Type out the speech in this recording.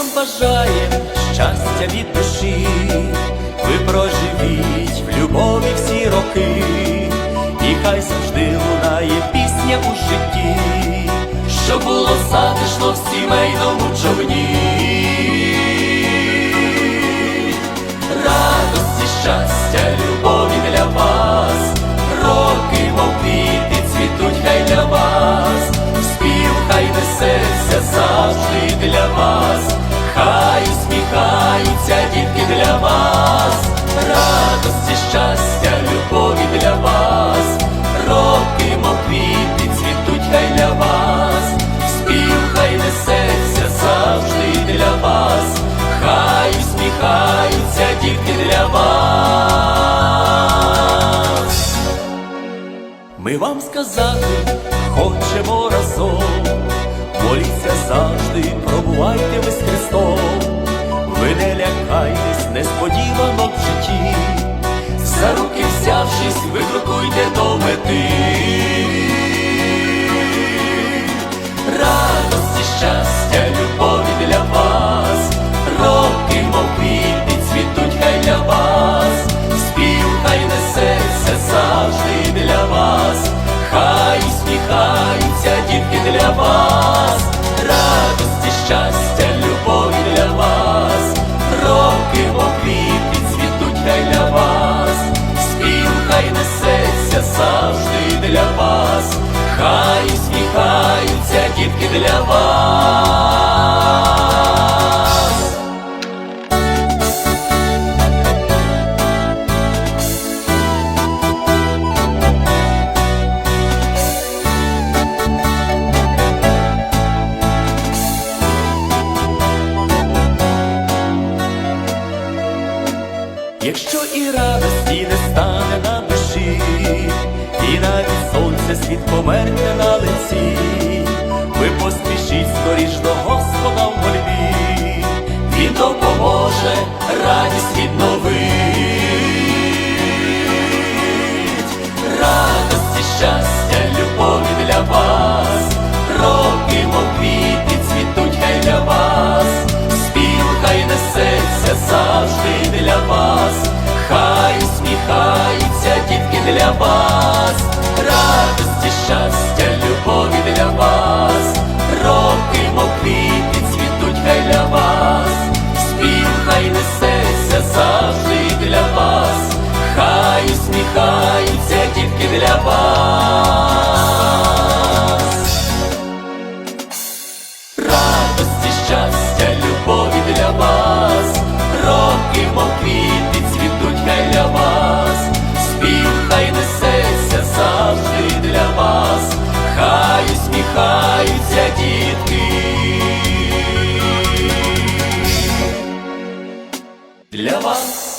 Вам бажаємо щастя від душі, ви проживіть в любові всі роки, і хай завжди лунає пісня у житті, що було затишно в сімейному човні. Радості, щастя, любові для вас, роки, мов квіти, хай для вас, спів хай несеться завжди для вас, Ми вам сказати хочемо разом, моліться завжди, пробувайте ви з Христом, ви не лякайтесь несподівано в житті, за руки взявшись, ви крокуйте несеться завжди для вас, хай усміхаються дітки для вас. І радості не стане на душі, і навіть сонце світ померне на лиці, ви поспішіть скоріш до Господа в мольбі, Він допоможе радість відновить, вас, радості, щастя, любові для вас, роки, мов квіти, цвітуть хай для вас, спів хай несеться завжди для вас, хай усміхаються тільки для вас. Для вас